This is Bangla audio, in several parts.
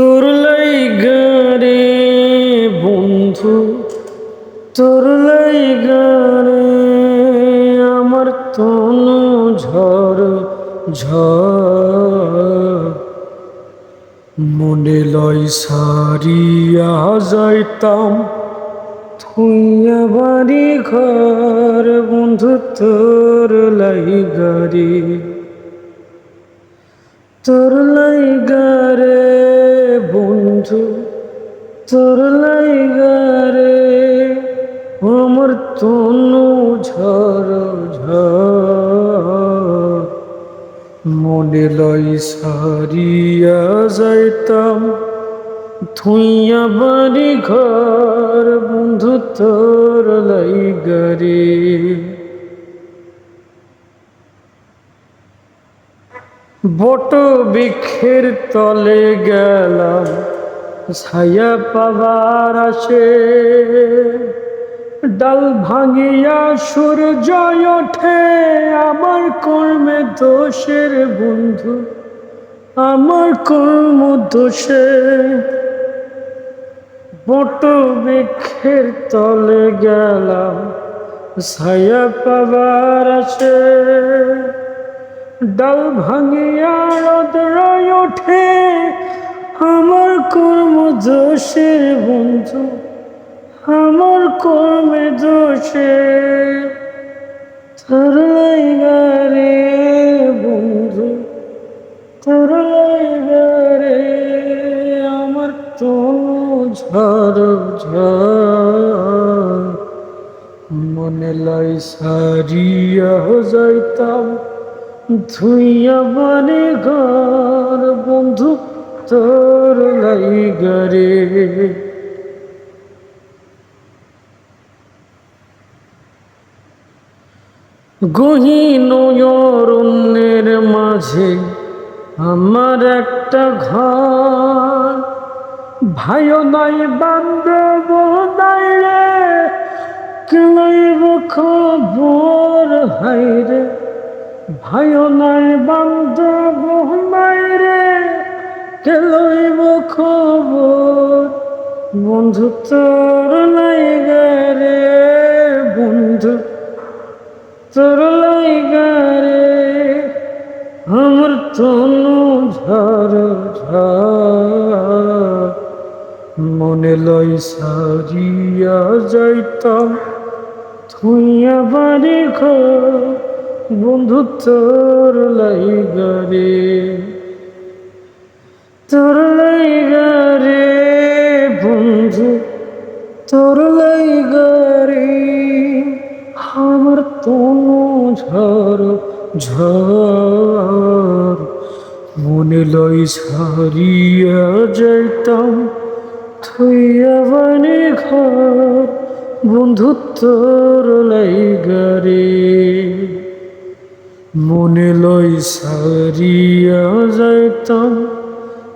তোর লাইগারে বন্ধু, তোর লাইগারে আমার তনু ঝড় ঝড় মনে লয় সারিয়া যাইতাম থুইয়া বাড়ি ঘর, বন্ধু তোর লাইগারে তোর লাইগারে বন্ধু, তোর লাইগারে আমার তনু ঝড় মনে লই সারিয়া যাইতাম থুইয়া বাড়ি ঘর, বন্ধু তোর লাইগারে বট বৃক্ষের তলে গেলাম ছায়া পাবার আসে। ডাল ভাঙিয়া সূর্য ওঠে আমার কর্মে দোষের বন্ধু, আমার কর্ম দোষে। বট বৃক্ষের তলে গেলাম, ছায়া পাবার আসে। ডাল ভাঙিয়া রদ্রায় ওঠে আমার দোষের বন্ধু, আমার কর্মে দোষে তোর লাইগারে বন্ধু, তোর লাইগারে আমার তো ঝড় ঝড়। মনে লাই সারিয়া যাইতাম, ধুইয়া বানে ঘর, বন্ধু তোর লাইগারে গহীন অরণ্যের মাঝে আমার একটা ঘর। ভাইও নাই বান্ধব নাই রে কেলাইব খবর হাই রে। ভাইও নাই বান্ধব নাই রে। কেলাইব খবর বন্ধু তোর নাই রে, বন্ধু। তোর লাইগারে আমার তনু ঝড় মনে লই সারিয়া যাইতাম, থুইয়া বাড়ি ঘর। বন্ধু তোর লাইগারে তোর লাইগারে বন্ধু, তোর লাইগারে আমার তনু ঝড় ঝড়। মনে লই সারিয়া যাইতাম, থইয়া বানে ঘর। বন্ধু, তোর লাইগারে মনে লই সারিয়া যাইতাম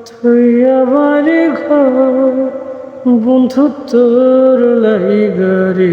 থইয়া আমার ঘর বন্ধু তোর লাইগারে